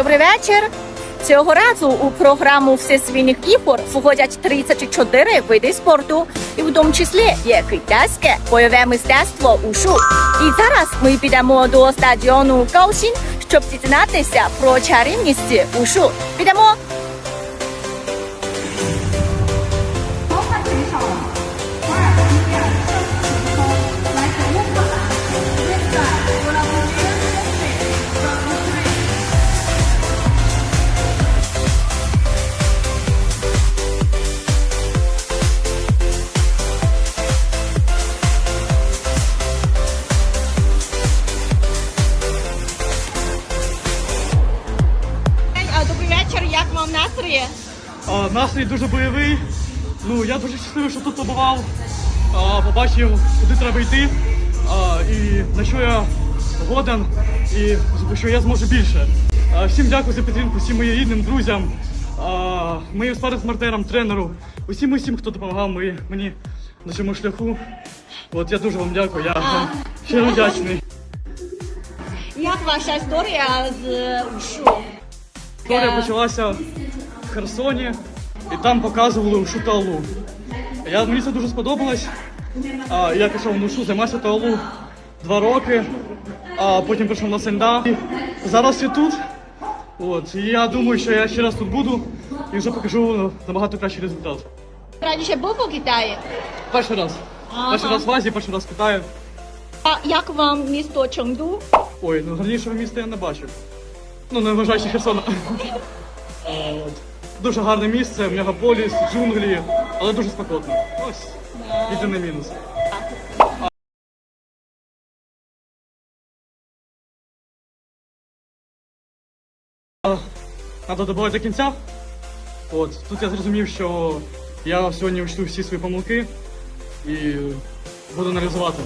Добрий вечір. Цього разу у програму всесвітніх ігор входять 34 види спорту, і в тому числі є китайське бойове мистецтво ушу. І зараз ми підемо до стадіону Гаосін, щоб дізнатися про чарівність ушу. Підемо. Добрий вечір. Як вам настрій? А, настрій дуже бойовий. Ну, я дуже щасливий, що тут побував. А, побачив, куди треба йти. А, і на що я годен, і що я зможу більше. А, всім дякую за підтримку, всім моїм рідним, друзям, а, моїм спаринг-партнерам, тренеру, усім усім, хто допомагав мої, мені на цьому шляху. От я дуже вам дякую. Я вам щиро вдячний. Як ваша історія з ушу? Історія почалася в Херсоні, і там показували ушу таолу. Я, мені це дуже сподобалось. А, я пішов на ушу, займався таолу два роки, а потім пішов на сенда. Зараз я тут. От, і я думаю, що я ще раз тут буду і вже покажу набагато кращий результат. Раніше був у Китаї. Перший раз. Перший раз в Азії, перший раз в Китаї. А як вам місто Чонгду? Ой, ну гарнішого міста я не бачив. Ну, не Херсона. Дуже гарне місце, мегаполіс, джунглі, але дуже спекотно. Ось. Єдиний мінус. Треба добувати до кінця. От, тут я зрозумів, що я сьогодні учту всі свої помилки і буду аналізувати.